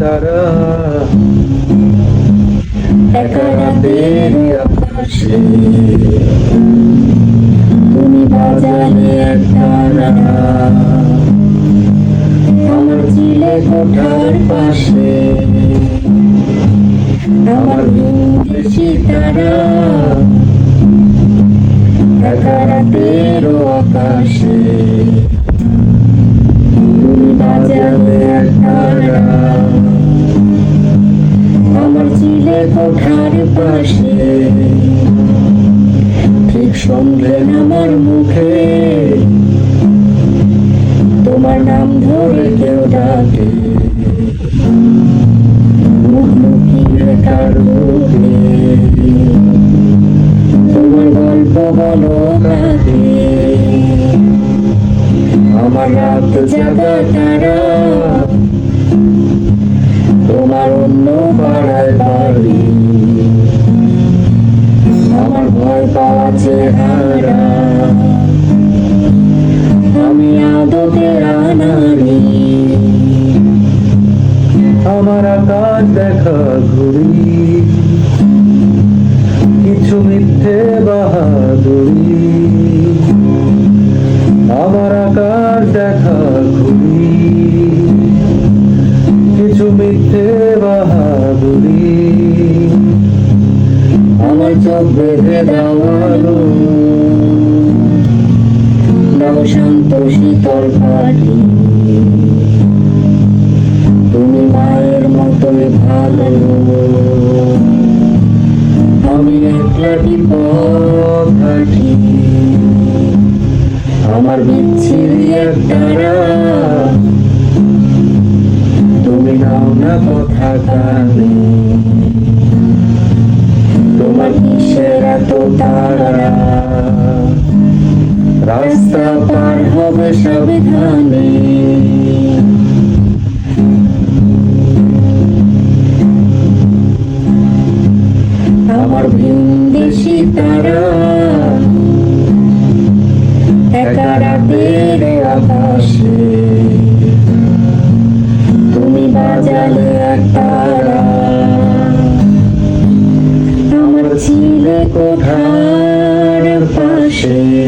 তারা একা রাতের আকাশে। তুমি বাজালে তারা আমার চিলে কোঠার পাশে। আমার বিদেশি তারা। একা আকাশে। তুমি বাজালে তারা চিলে কোঠার পাশে। ঠিক সন্ধে আমার মুখে। তোমার নাম ধরে কেউ ডাকে। মুখ তোমার গল্প বলো কাকে? আমার রাত জাগা তারা। তোমার অন্য ভয় পাওয়া আমি আদতে আনারি আমার আকাশ দেখা ঘুরি। কিছু মিথ্যে বাহাদুরি বেঁধে দেওয়ালো দাও শান্ত শীতল পাটি তুমি মায়ের মতোই ভালো আমি একলাটি পথ হাঁটি? আমার বিচ্ছিরি একটারা তুমি নাও না কথা কানে। কিসের এত তারা রাস্তা পার হবে সাবধানে আমার ভিনদেশি তারা একা রাতের ছিলে কোঠার পাশে।